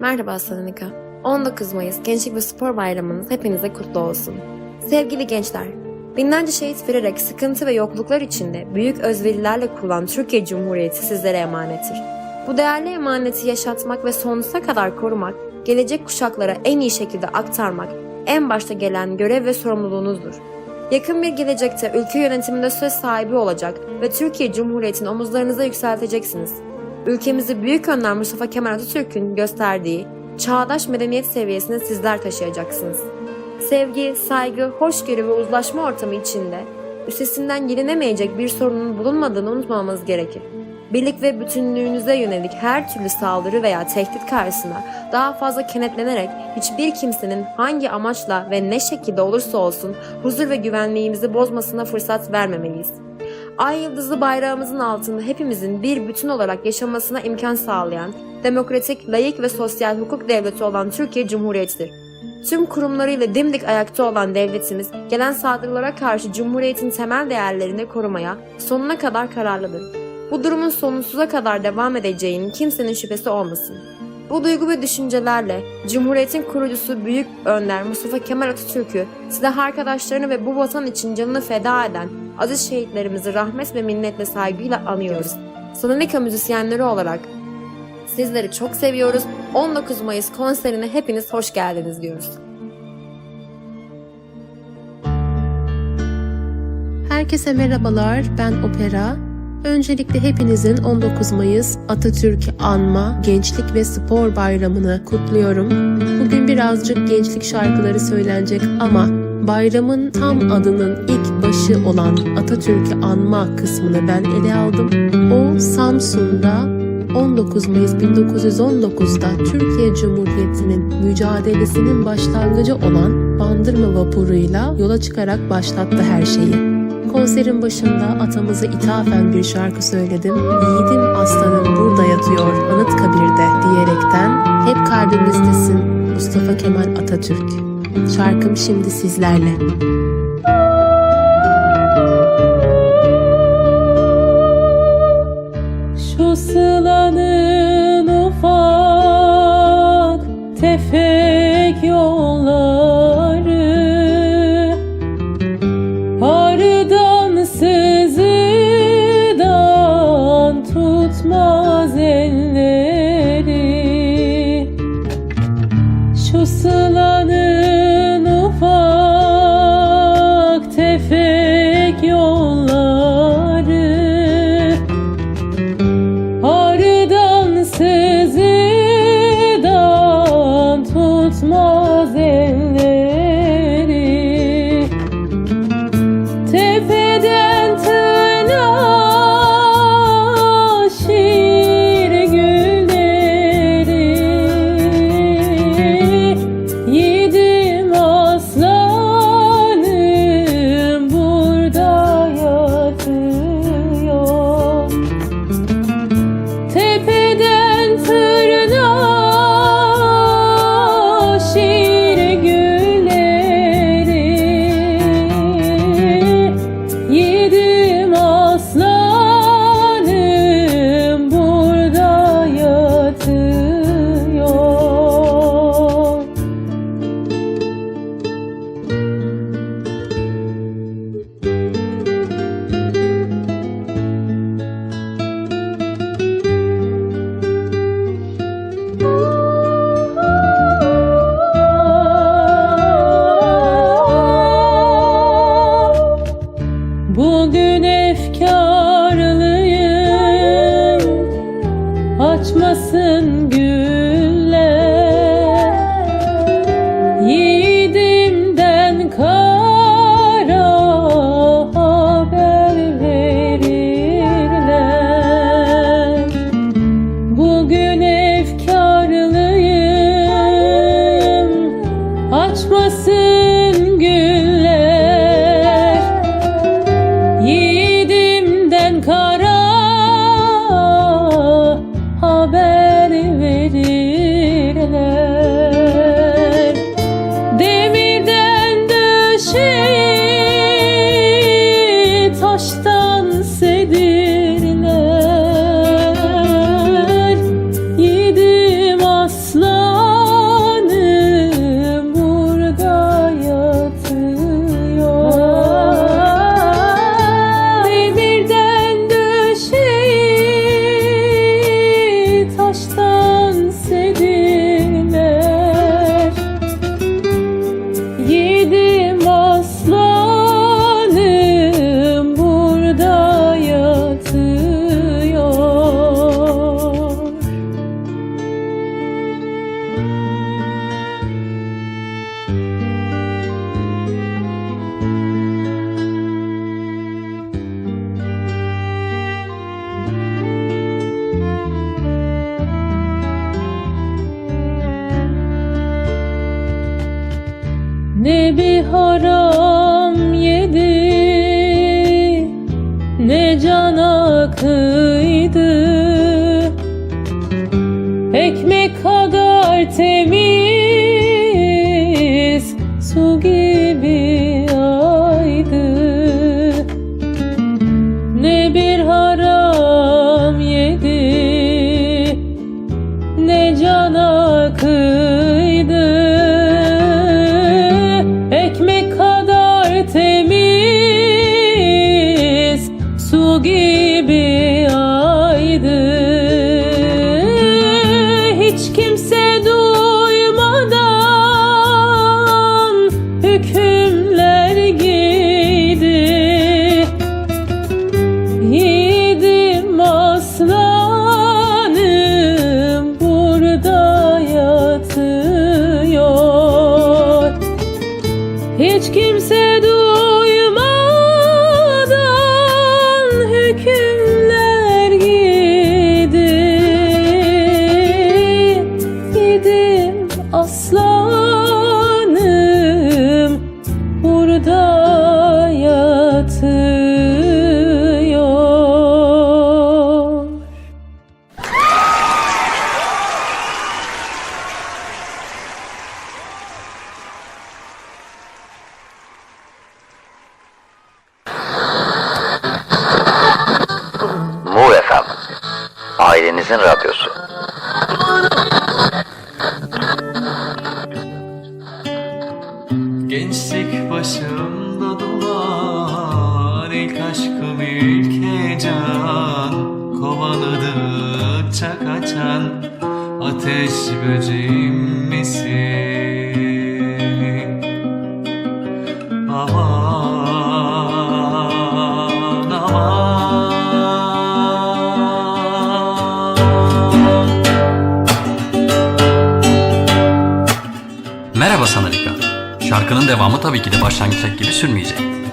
Merhaba Salonika. 19 Mayıs Gençlik ve Spor Bayramınız hepinize kutlu olsun. Sevgili gençler, binlerce şehit vererek sıkıntı ve yokluklar içinde büyük özverilerle kurulan Türkiye Cumhuriyeti sizlere emanettir. Bu değerli emaneti yaşatmak ve sonsuza kadar korumak, gelecek kuşaklara en iyi şekilde aktarmak en başta gelen görev ve sorumluluğunuzdur. Yakın bir gelecekte ülke yönetiminde söz sahibi olacak ve Türkiye Cumhuriyeti'ni omuzlarınıza yükselteceksiniz. Ülkemizi Büyük Önder Mustafa Kemal Atatürk'ün gösterdiği çağdaş medeniyet seviyesine sizler taşıyacaksınız. Sevgi, saygı, hoşgörü ve uzlaşma ortamı içinde üstesinden gelinemeyecek bir sorunun bulunmadığını unutmamamız gerekir. Birlik ve bütünlüğünüze yönelik her türlü saldırı veya tehdit karşısında daha fazla kenetlenerek hiçbir kimsenin hangi amaçla ve ne şekilde olursa olsun huzur ve güvenliğimizi bozmasına fırsat vermemeliyiz. Ay yıldızlı bayrağımızın altında hepimizin bir bütün olarak yaşamasına imkan sağlayan, demokratik, layık ve sosyal hukuk devleti olan Türkiye Cumhuriyeti'dir. Tüm kurumlarıyla dimdik ayakta olan devletimiz gelen saldırılara karşı Cumhuriyet'in temel değerlerini korumaya sonuna kadar kararlıdır. Bu durumun sonsuza kadar devam edeceğinin kimsenin şüphesi olmasın. Bu duygu ve düşüncelerle Cumhuriyet'in kurucusu Büyük Önder Mustafa Kemal Atatürk'ü, silah arkadaşlarını ve bu vatan için canını feda eden aziz şehitlerimizi rahmet ve minnetle saygıyla anıyoruz. Salonika müzisyenleri olarak sizleri çok seviyoruz. 19 Mayıs konserine hepiniz hoş geldiniz diyoruz. Herkese merhabalar, ben Opera. Öncelikle hepinizin 19 Mayıs Atatürk'ü anma, gençlik ve spor bayramını kutluyorum. Bugün birazcık gençlik şarkıları söylenecek ama bayramın tam adının ilk başı olan Atatürk'ü anma kısmını ben ele aldım. O Samsun'da 19 Mayıs 1919'da Türkiye Cumhuriyeti'nin mücadelesinin başlangıcı olan Bandırma vapuruyla yola çıkarak başlattı her şeyi. Konserin başında atamıza ithafen bir şarkı söyledim. Yiğidim aslanım burada yatıyor Anıtkabir'de diyerekten hep kalbimizdesin Mustafa Kemal Atatürk. Şarkım şimdi sizlerle. Şu sılanın ufak tefek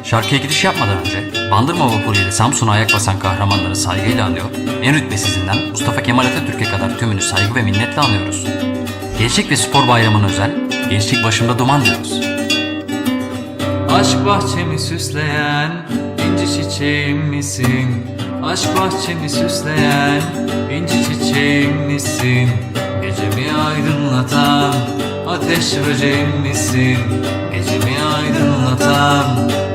Şarkıya giriş yapmadan önce Bandırma Vapuru ile Samsun'a ayak basan kahramanları saygıyla anıyor. En rütbesizinden Mustafa Kemal Atatürk'e kadar tümünü saygı ve minnetle anıyoruz. Gençlik ve Spor Bayramı'na özel Gençlik Başımda Duman diyoruz. Aşk bahçemi süsleyen inci çiçeğim misin? Aşk bahçemi süsleyen inci çiçeğim misin? Gecemi aydınlatan ateş böceğim misin? Gecemi aydınlatan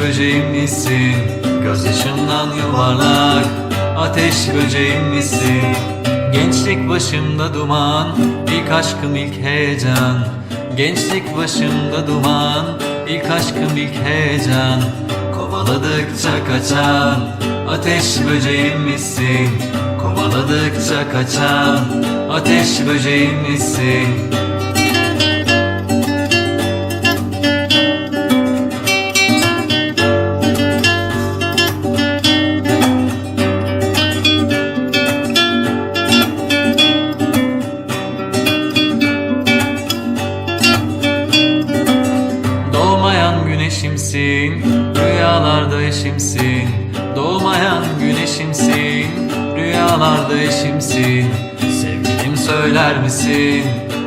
Böceğim misin? Gözyaşımdan yuvarlak, ateş böceğim misin? Gençlik başımda duman, ilk aşkım ilk heyecan. Gençlik başımda duman, ilk aşkım ilk heyecan. Kovaladıkça kaçan ateş böceğim misin? Kovaladıkça kaçan ateş böceğim misin?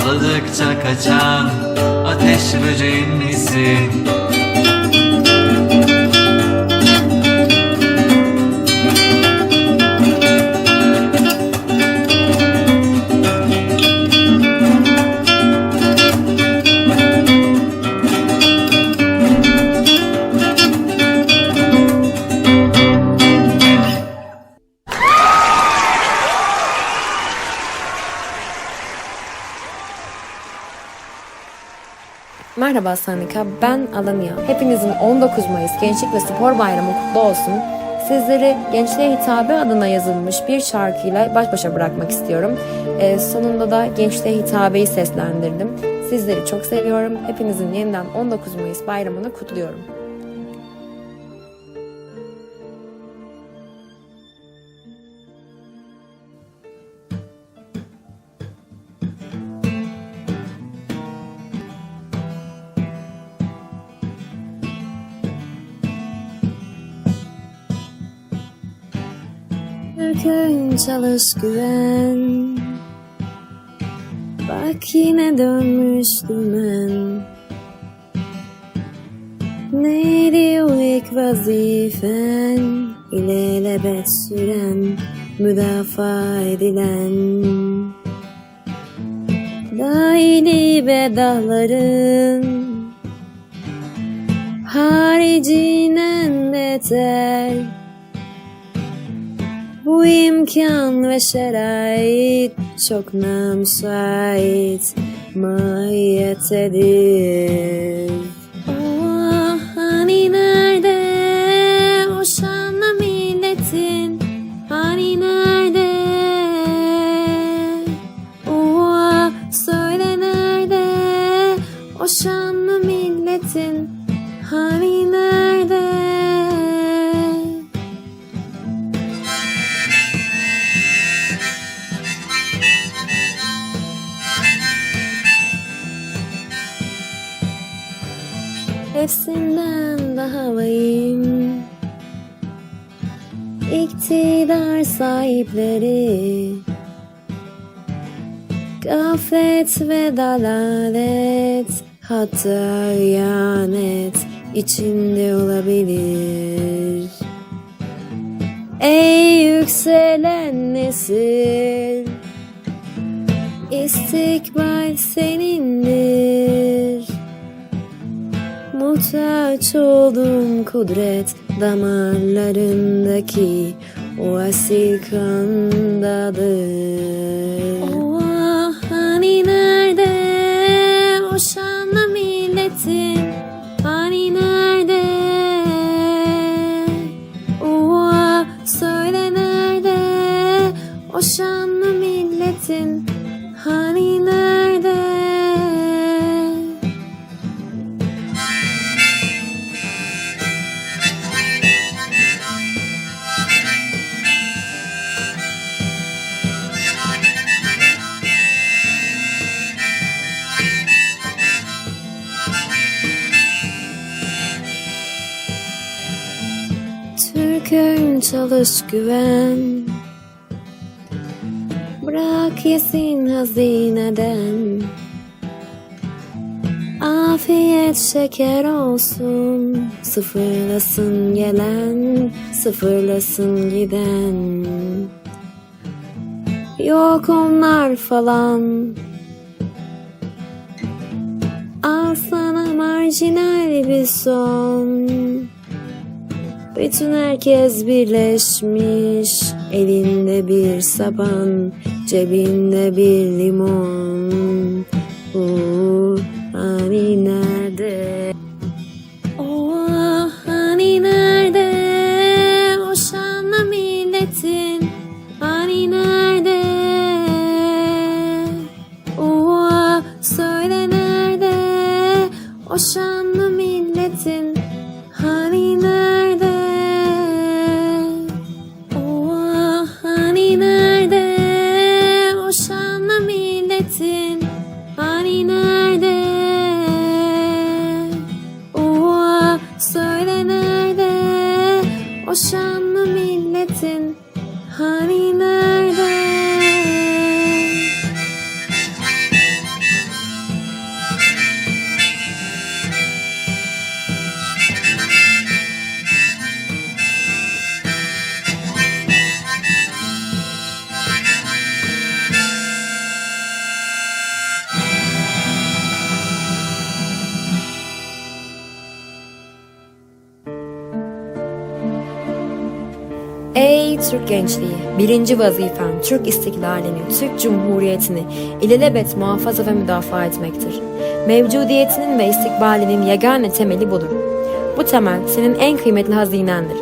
Kovaladıkça kaçan ateş böceğin misin? Merhaba Sanika, ben Alania. Hepinizin 19 Mayıs Gençlik ve Spor Bayramı kutlu olsun. Sizleri gençliğe hitabe adına yazılmış bir şarkıyla baş başa bırakmak istiyorum. Ee, sonunda da gençliğe hitabeyi seslendirdim. Sizleri çok seviyorum. Hepinizin yeniden 19 Mayıs bayramını kutluyorum. Erken çalış güven Bak yine dönmüş dümen. Neydi o ilk vazifen? İlelebet süren Müdafaa edilen. Dahili bedahların Haricinen beter bu imkan ve şerait çok namşait mahiyettedir. Dalalet Hatta ihanet içinde olabilir. Ey yükselen nesil İstikbal senindir. Muhtaç olduğum kudret damarlarındaki o asil kandadır. Oh, Türk'ün çalış güven Bırak yesin hazineden. Afiyet şeker olsun Sıfırlasın gelen Sıfırlasın giden. Yok onlar falan. Al sana marjinal bir son bütün herkes birleşmiş. Elinde bir sapan Cebinde bir limon. Oo, hani nerede? Oh, hani nerede? O milletin Hani nerede? Oh, söyle nerede? O milletin birinci vazifen Türk istiklalini, Türk Cumhuriyeti'ni ilelebet muhafaza ve müdafaa etmektir. Mevcudiyetinin ve istikbalinin yegane temeli budur. Bu temel senin en kıymetli hazinendir.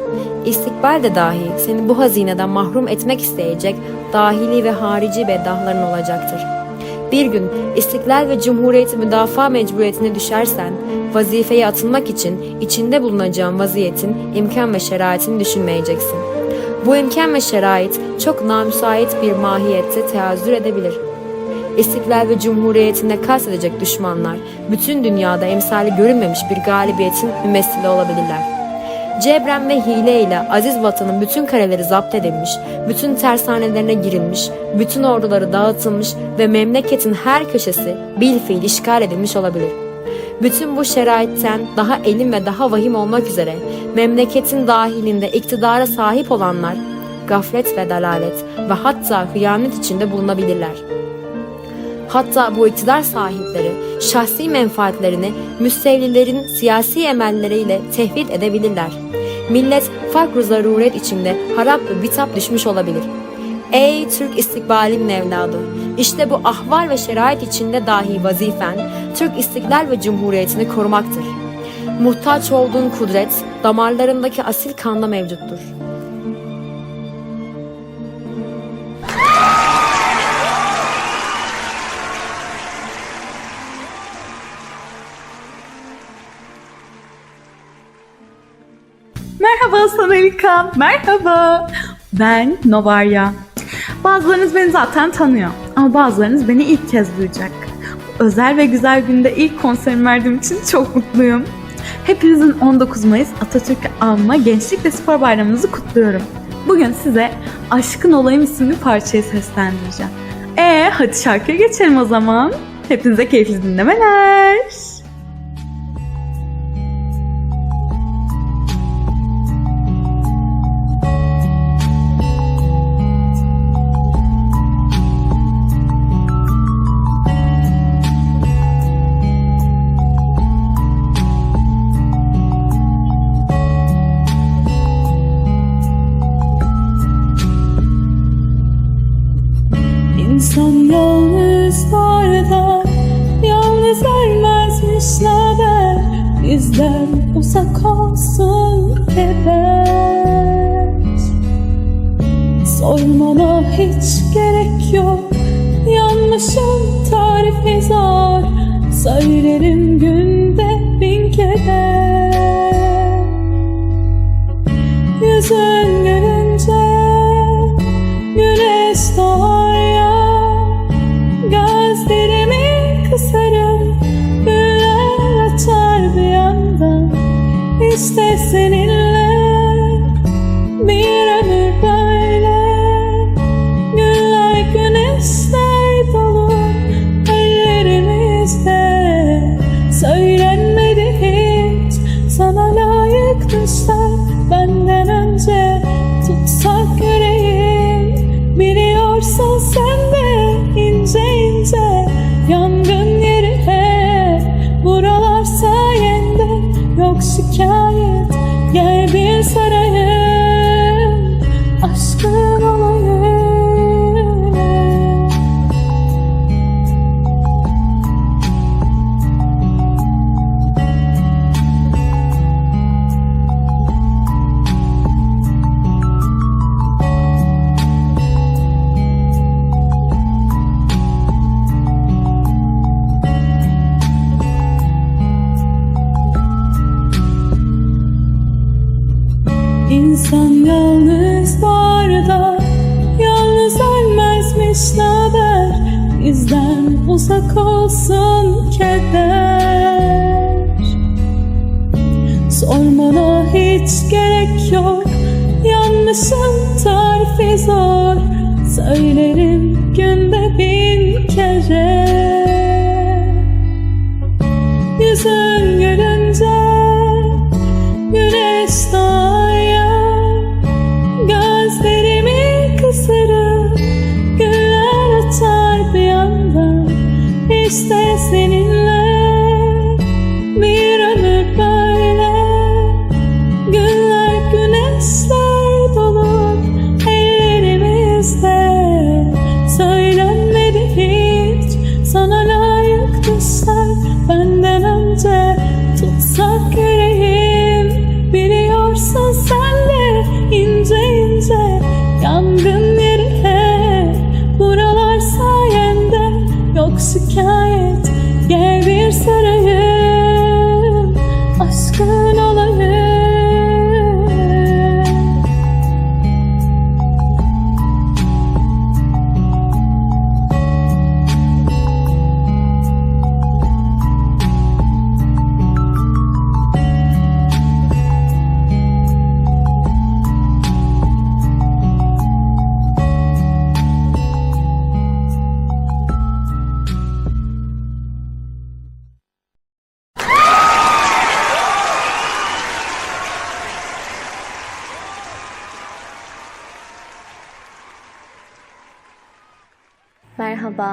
İstikbal de dahi seni bu hazineden mahrum etmek isteyecek dahili ve harici beddahların olacaktır. Bir gün istiklal ve cumhuriyeti müdafaa mecburiyetine düşersen, vazifeye atılmak için içinde bulunacağın vaziyetin imkan ve şeraitini düşünmeyeceksin. Bu imkan ve şerait çok namüsait bir mahiyette teazür edebilir. İstiklal ve cumhuriyetine kastedecek düşmanlar, bütün dünyada emsali görünmemiş bir galibiyetin mümessili olabilirler. Cebren ve hile ile aziz vatanın bütün kareleri zapt edilmiş, bütün tersanelerine girilmiş, bütün orduları dağıtılmış ve memleketin her köşesi bilfiil işgal edilmiş olabilir. Bütün bu şeraitten daha elim ve daha vahim olmak üzere memleketin dahilinde iktidara sahip olanlar gaflet ve dalalet ve hatta hıyanet içinde bulunabilirler. Hatta bu iktidar sahipleri şahsi menfaatlerini müstevlilerin siyasi emelleriyle tehvit edebilirler. Millet fakr zaruret içinde harap ve bitap düşmüş olabilir. Ey Türk istikbalinin evladı! İşte bu ahval ve şerait içinde dahi vazifen Türk istiklal ve cumhuriyetini korumaktır. Muhtaç olduğun kudret damarlarındaki asil kanda mevcuttur. Merhaba Sanelika, merhaba. Ben Novarya. Bazılarınız beni zaten tanıyor ama bazılarınız beni ilk kez duyacak. Özel ve güzel günde ilk konserimi verdiğim için çok mutluyum. Hepinizin 19 Mayıs Atatürk'ü anma Gençlik ve Spor Bayramınızı kutluyorum. Bugün size Aşkın Olayım isimli parçayı seslendireceğim. Ee hadi şarkıya geçelim o zaman. Hepinize keyifli dinlemeler. Söylerim günde bin kere. Yüzün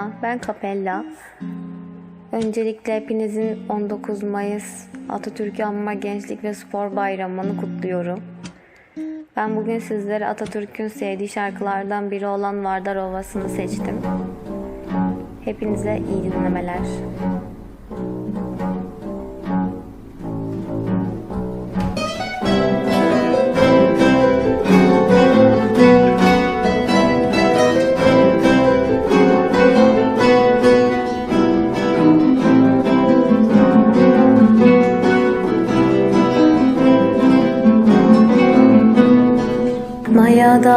Merhaba, ben Capella. Öncelikle hepinizin 19 Mayıs Atatürk'ü Anma Gençlik ve Spor Bayramı'nı kutluyorum. Ben bugün sizlere Atatürk'ün sevdiği şarkılardan biri olan Vardar Ovası'nı seçtim. Hepinize iyi dinlemeler.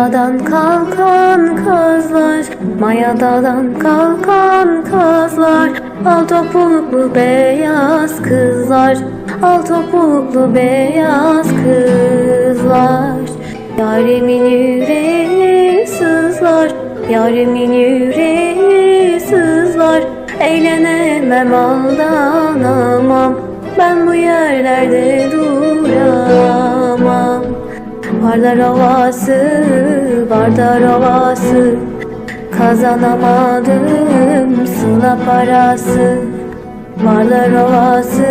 Maya dağdan kalkan kazlar Maya dağdan kalkan kazlar. Al topuklu beyaz kızlar Al topuklu beyaz kızlar. Yarimin yüreği sızlar Yarimin yüreği sızlar. Eğlenemem aldanamam Ben bu yerlerde duramam Vardar ovası, Vardar ovası Kazanamadım sıla parası. Vardar ovası,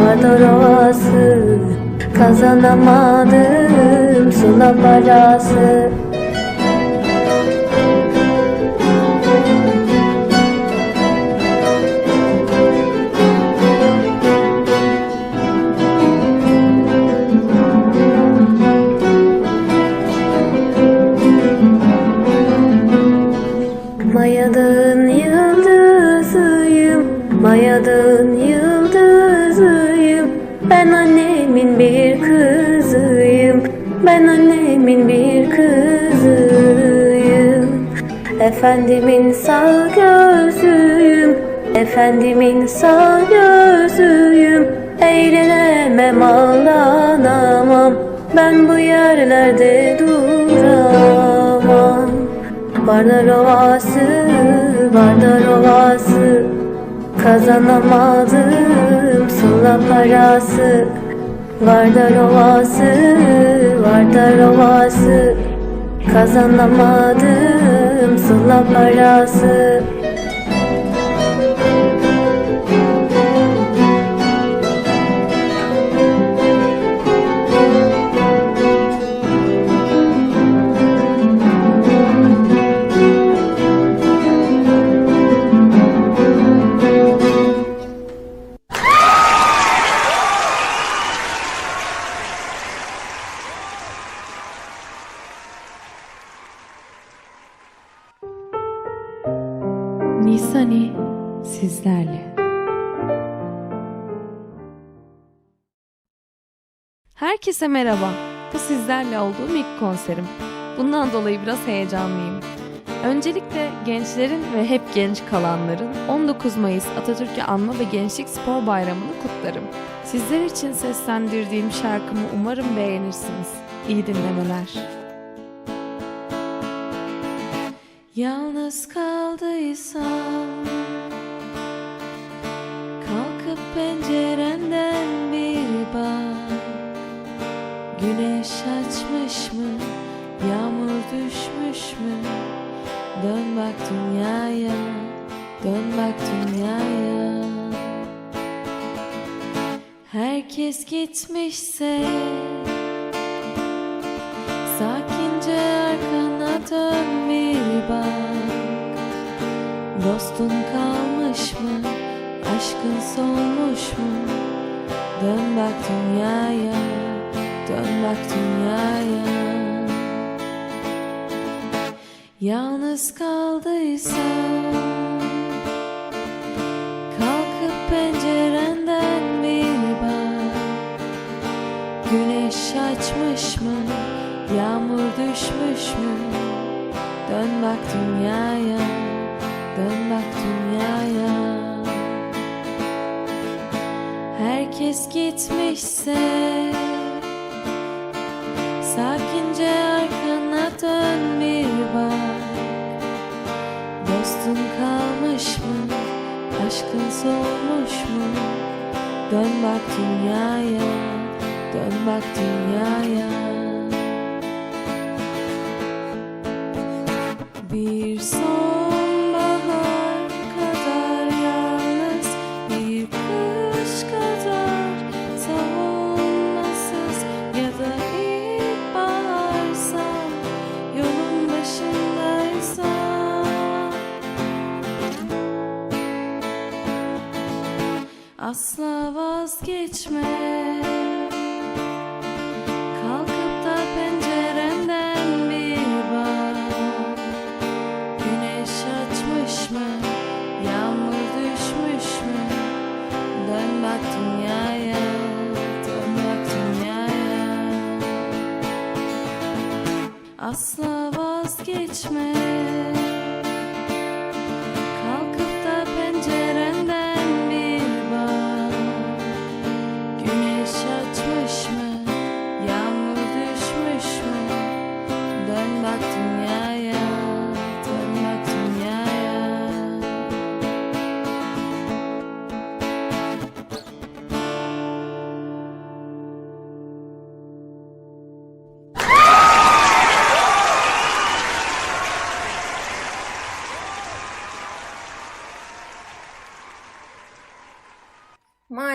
Vardar ovası Kazanamadım sıla parası Efendimin sağ gözüyüm. Efendimin sağ gözüyüm. Eğlenemem ağlanamam. Ben bu yerlerde duramam. Vardar ovası, Vardar ovası. Kazanamadım sıla parası. Vardar ovası, Vardar ovası. Kazanamadım sıla parası Herkese merhaba. Bu sizlerle olduğum ilk konserim. Bundan dolayı biraz heyecanlıyım. Öncelikle gençlerin ve hep genç kalanların 19 Mayıs Atatürk'ü Anma ve Gençlik Spor Bayramı'nı kutlarım. Sizler için seslendirdiğim şarkımı umarım beğenirsiniz. İyi dinlemeler. Yalnız kaldıysam Kalkıp pencerenden Güneş açmış mı? Yağmur düşmüş mü? Dön bak dünyaya Dön bak dünyaya Herkes gitmişse Sakince arkana dön bir bak Dostun kalmış mı? Aşkın solmuş mu? Dön bak dünyaya Dön bak dünyaya Yalnız kaldıysan Kalkıp pencerenden bir bak Güneş açmış mı? Yağmur düşmüş mü? Dön bak dünyaya Dön bak dünyaya Herkes gitmişse Sakince arkana dön bir bak Dostun kalmış mı? Aşkın solmuş mu? Dön bak dünyaya Dön bak dünyaya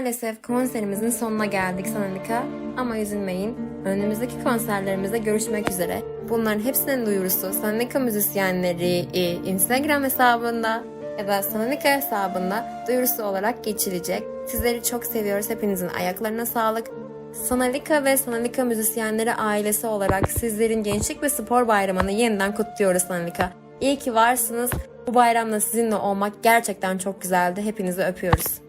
Maalesef konserimizin sonuna geldik Sananika. Ama üzülmeyin. Önümüzdeki konserlerimizde görüşmek üzere. Bunların hepsinin duyurusu Sananika müzisyenleri e, Instagram hesabında ya da Sananika hesabında duyurusu olarak geçilecek. Sizleri çok seviyoruz. Hepinizin ayaklarına sağlık. Sanalika ve Sanalika müzisyenleri ailesi olarak sizlerin gençlik ve spor bayramını yeniden kutluyoruz Sanalika. İyi ki varsınız. Bu bayramda sizinle olmak gerçekten çok güzeldi. Hepinizi öpüyoruz.